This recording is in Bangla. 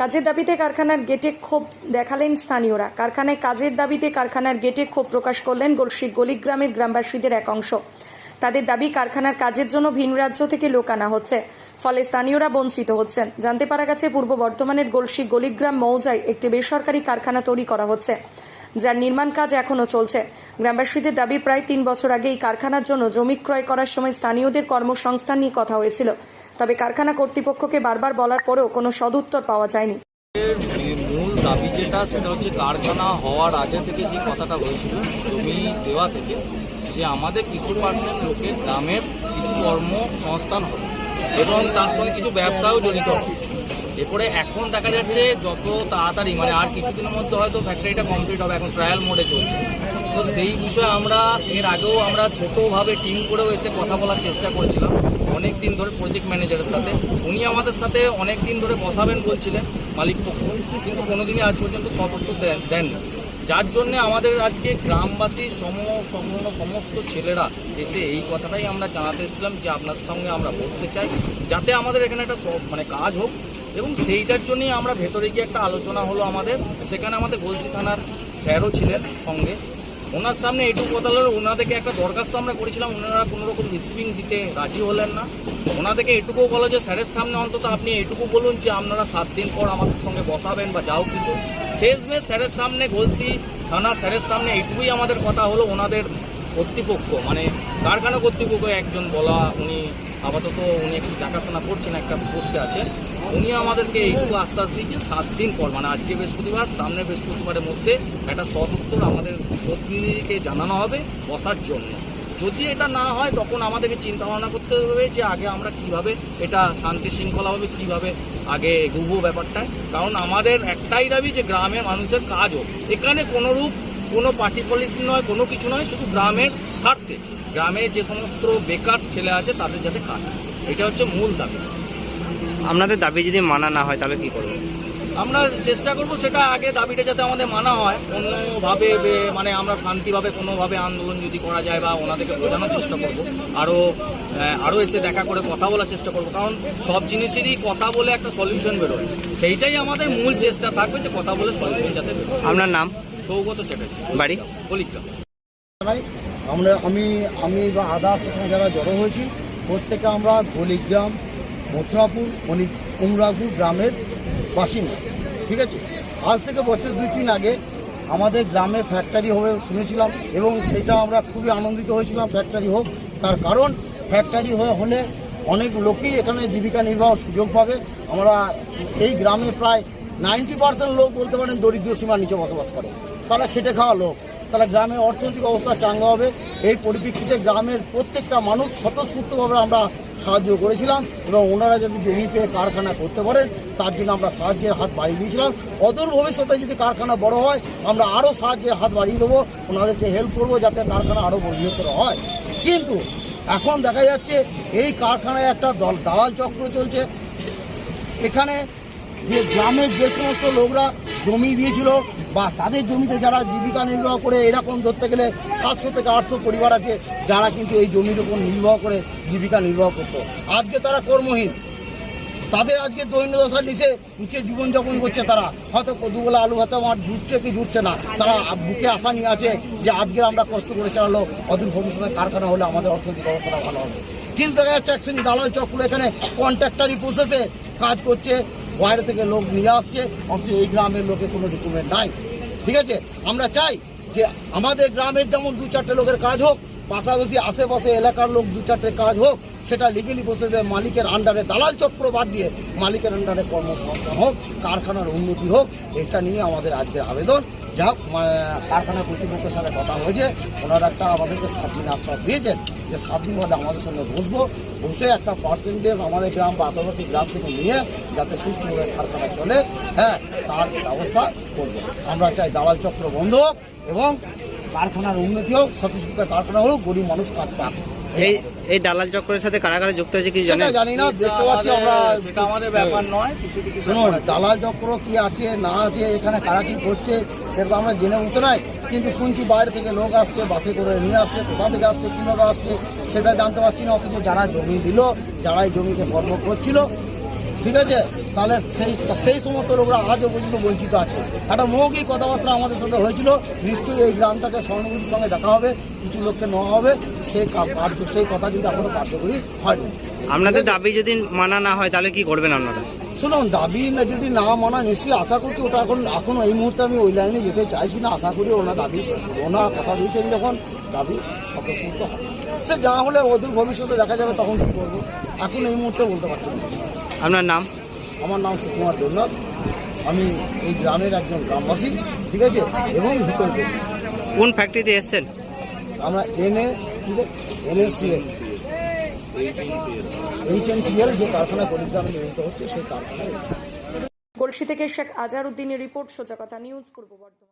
কাজের দাবিতে কারখানার গেটে ক্ষোভ দেখালেন স্থানীয়রা। কারখানায় কাজের দাবিতে কারখানার গেটে ক্ষোভ প্রকাশ করলেন গলসি গলিগ্রামের গ্রামবাসীদের এক অংশ। তাদের দাবি, কারখানার কাজের জন্য ভিন রাজ্য থেকে লোক আনা হচ্ছে। ফলে স্থানীয়রা বঞ্চিত হচ্ছেন। জানতে পারা গেছে, পূর্ব বর্ধমানের গলসি গলিগ্রাম মৌজায় একটি বেসরকারি কারখানা তৈরি করা হচ্ছে, যার নির্মাণ কাজ এখনও চলছে। গ্রামবাসীদের দাবি, প্রায় তিন বছর আগে এই কারখানার জন্য জমি ক্রয় করার সময় স্থানীয়দের কর্মসংস্থান নিয়ে কথা হয়েছিল। তবে কারখানা কর্তৃপক্ষকে বারবার বলার পরেও কোনো সদুত্তর পাওয়া যায়নি। মূল দাবি যেটা, সেটা হচ্ছে কারখানা হওয়ার আগে থেকে যে কথাটা হয়েছিল, জমি দেওয়া থেকে, যে আমাদের কিছু পার্সেন্ট লোকের গ্রামের কিছু কর্মসংস্থান হবে এবং তার সঙ্গে কিছু ব্যবসাও জড়িত হবে। এরপরে এখন দেখা যাচ্ছে যত তাড়াতাড়ি মানে আর কিছুদিনের মধ্যে হয়তো ফ্যাক্টরিটা কমপ্লিট হবে, এখন ট্রায়াল মোডে চলছে। তো সেই বিষয়ে আমরা, এর আগেও আমরা ছোটোভাবে টিম করেও এসে কথা বলার চেষ্টা করেছিলাম, অনেক দিন ধরে প্রজেক্ট ম্যানেজারের সাথে। উনি আমাদের সাথে অনেক দিন ধরে বসাবেন বলছিলেন মালিক পক্ষ, কিন্তু কোনোদিনই আজ পর্যন্ত সদুত্তর দেন যার জন্য আমাদের আজকে গ্রামবাসী, সম সমস্ত ছেলেরা এসে এই কথাটাই আমরা জানাতে এসেছিলাম যে আপনাদের সঙ্গে আমরা বসতে চাই, যাতে আমাদের এখানে একটা মানে কাজ হোক। এবং সেইটার জন্যই আমরা ভেতরে গিয়ে একটা আলোচনা হলো আমাদের। সেখানে আমাদের গলসি থানার স্যারও ছিলেন সঙ্গে। ওনার সামনে এটুকু কথা হলো, ওনাদেরকে একটা দরখাস্ত আমরা করেছিলাম, ওনারা কোনো রকম রিসিভিং দিতে রাজি হলেন না। ওনাদেরকে এটুকু বলো যে, স্যারের সামনে অন্তত আপনি এটুকু বলুন যে, আপনারা সাত দিন পর আমাদের সঙ্গে বসাবেন বা যাও কিছু। শেষমেশ স্যারের সামনে গলসি থানা স্যারের সামনে এটুকুই আমাদের কথা হলো, ওনাদের কর্তৃপক্ষ মানে কারখানা কর্তৃপক্ষ একজন বলা, উনি আপাতত উনি একটু দেখাশোনা করছেন, একটা পোস্টে আছেন। উনি আমাদেরকে এইটুকু আশ্বাস দিয়েছে সাত দিন পর মানে আজকে বৃহস্পতিবার সামনের বৃহস্পতিবারের মধ্যে একটা সদ উত্তর আমাদের প্রতিনিধিকে জানানো হবে বসার জন্য। যদি এটা না হয়, তখন আমাদেরকে চিন্তা ভাবনা করতে হবে যে আগে আমরা কীভাবে এটা শান্তি শৃঙ্খলাভাবে কীভাবে আগে এগোবো ব্যাপারটা কারণ আমাদের একটাই দাবি যে গ্রামের মানুষের কাজ হোক এখানে কোনোরূপ কোনো পার্টি পলিসি নয়, কোনো কিছু নয়, শুধু গ্রামের স্বার্থে। গ্রামে যে সমস্ত বেকার ছেলে আছে, তাদের যাতে কাজ এটা হচ্ছে মূল দাবি। আপনাদের দাবি যদি মানা না হয় তাহলে কি করবেন আমরা চেষ্টা করব সেটা আগে দাবিটা যাতে আমাদের মানা হয় অন্যভাবে মানে আমরা শান্তিভাবে কোনোভাবে আন্দোলন যদি করা যায় বা ওনাদেরকে বোঝানোর চেষ্টা করব আরও আরও এসে দেখা করে কথা বলার চেষ্টা করব কারণ সব জিনিসেরই কথা বলে একটা সলিউশন বেরোয়। সেইটাই আমাদের মূল চেষ্টা থাকবে যে কথা বলে সলিউশন যাতে আপনার নাম? সৌগত চ্যাটার্জি। বাড়ি? কলিকা আমরা আমি আমি বা আদার্স যারা জড়ো হয়েছি প্রত্যেকে আমরা গলিগ্রাম মথুরাপুর মণি কুমরাপুর গ্রামের বাসিন্দা, ঠিক আছে? আজ থেকে বছর দুই, তিন আগে আমাদের গ্রামে ফ্যাক্টরি হবে শুনেছিলাম এবং সেটা আমরা খুবই আনন্দিত হয়েছিলাম ফ্যাক্টরি হোক। তার কারণ ফ্যাক্টরি হয়ে হলে অনেক লোকই এখানে জীবিকা নির্বাহ সুযোগ পাবে। আমরা এই গ্রামে প্রায় নাইনটি পার্সেন্ট লোক বলতে পারেন দরিদ্র সীমার নিচে বসবাস করে। তারা খেটে খাওয়া লোক। তাহলে গ্রামের অর্থনৈতিক অবস্থা চাঙ্গা হবে। এই পরিপ্রেক্ষিতে গ্রামের প্রত্যেকটা মানুষ স্বতঃস্ফূর্তভাবে আমরা সাহায্য করেছিলাম এবং ওনারা যদি জমি পেয়ে কারখানা করতে পারেন, তার জন্য আমরা সাহায্যের হাত বাড়িয়ে দিয়েছিলাম। অদূর ভবিষ্যতে যদি কারখানা বড় হয়, আমরা আরও সাহায্যের হাত বাড়িয়ে দেবো, ওনাদেরকে হেল্প করব যাতে কারখানা আরও বৃহত্তর হয়। কিন্তু এখন দেখা যাচ্ছে, এই কারখানায় একটা দল দালাল চক্র চলছে। এখানে যে গ্রামের যে সমস্ত লোকরা জমি দিয়েছিল বা তাদের জমিতে যারা জীবিকা নির্বাহ করে এরকম ধরতে গেলে সাতশো থেকে আটশো পরিবার আছে যারা কিন্তু এই জমির উপর নির্বাহ করে জীবিকা নির্বাহ করতো। আজকে তারা কর্মহীন। তাদের আজকে দৈন্য দশার নিচে নিচে জীবনযাপন করছে তারা। হয়তো দুবেলা আলু ভাতে আমার জুটছে কি জুটছে না। তারা বুকে আশা নিয়ে আছে যে আজকে আমরা কষ্ট করে চালালো, অদূর ভবিষ্যতে কারখানা হলে আমাদের অর্থনৈতিক অবস্থাটা ভালো হবে। কিন্তু দেখা যাচ্ছে এক দালাল চক্র এখানে কন্ট্রাক্টারি প্রসেসে কাজ করছে। বাইরে থেকে লোক নিয়ে আসছে, অথচ এই গ্রামের লোকে কোনো ডকুমেন্ট নাই। ঠিক আছে? আমরা চাই যে আমাদের গ্রামের যেমন দু চারটে লোকের কাজ হোক, পাশাপাশি আশেপাশে এলাকার লোক দু চারটে কাজ হোক, সেটা লিগেলি প্রসেসে মালিকের আন্ডারে দালাল চক্র বাদ দিয়ে মালিকের আন্ডারে কর্মসংস্থান হোক, কারখানার উন্নতি হোক, এটা নিয়ে আমাদের আজকের আবেদন। যা হোক মা- কারখানা কর্তৃপক্ষের সাথে কথা হয়েছে। ওনারা একটা আমাদেরকে সাত দিন আশ্বাস দিয়েছেন যে সাত দিন বাদে আমাদের সঙ্গে বসবো। বসে একটা পার্সেন্টেজ আমাদের গ্রাম বা আশেপাশি গ্রাম থেকে নিয়ে যাতে সুষ্ঠুভাবে কারখানা চলে। হ্যাঁ তার ব্যবস্থা করব। আমরা চাই দালাল চক্র বন্ধ হোক এবং কারখানার উন্নতি হোক স্বতঃস্ফূর্ত কারখানা হোক, গরিব মানুষ কাজ পাক। এই এই দালাল চক্রের সাথে কারা কারা যুক্ত আছে কি সেটা জানেন? জানি না দেখতে পাচ্ছি আমরা সেটা আমাদের ব্যাপার নয় কিছু কিছু শুনুন দালাল চক্র কি আছে না আছে এখানে কারা কি করছে সেটা আমরা জেনে বসে নাই। কিন্তু শুনছি বাইরে থেকে লোক আসছে বাসে করে নিয়ে আসছে কোথা থেকে আসছে কীভাবে আসছে সেটা জানতে পারছি না অথচ যারা জমি দিল যারা এই জমিতে কর্ম করছিল ঠিক আছে? তাহলে সেই সেই সমস্ত লোকরা আজও পর্যন্ত বঞ্চিত আছে। একটা মৌখিক কথাবার্তা আমাদের সাথে হয়েছিল। নিশ্চয়ই এই গ্রামটাকে সহানুভূতির সঙ্গে দেখা হবে, কিছু লোককে নেওয়া হবে। সেই কার্য সেই কথা কিন্তু এখনও কার্যকরী হয়নি। আপনাদের দাবি যদি মানা না হয়, তাহলে কি করবেন আপনারা? শুনুন দাবি না যদি না মানা নিশ্চয়ই আশা করছি ওটা এখন এখন এই মুহূর্তে আমি ওই লাইনে যেতে চাইছি না। আশা করি ওনার দাবি ওনার কথা দিয়েছেন যখন দাবি স্বতঃস্ফূর্ত হবে। সে যা হলে অদূর ভবিষ্যতে দেখা যাবে তখন কী করব? এখন এই মুহূর্তে বলতে পারছি না। আপনার নাম? আমার নাম সুকুমার দেবনাথ। আমি এই গ্রামের একজন গ্রামবাসী ঠিক আছে? এবং হিতৈষী কোন ফ্যাক্টরিতে এসছেন? আমরা এনএ এনএসিএল। এইচ যে কারখানা হচ্ছে, সেই কারখানায় থেকে শেখ আজার উদ্দিনের রিপোর্ট, সোজা কথা নিউজ, পূর্ব বর্ধমান।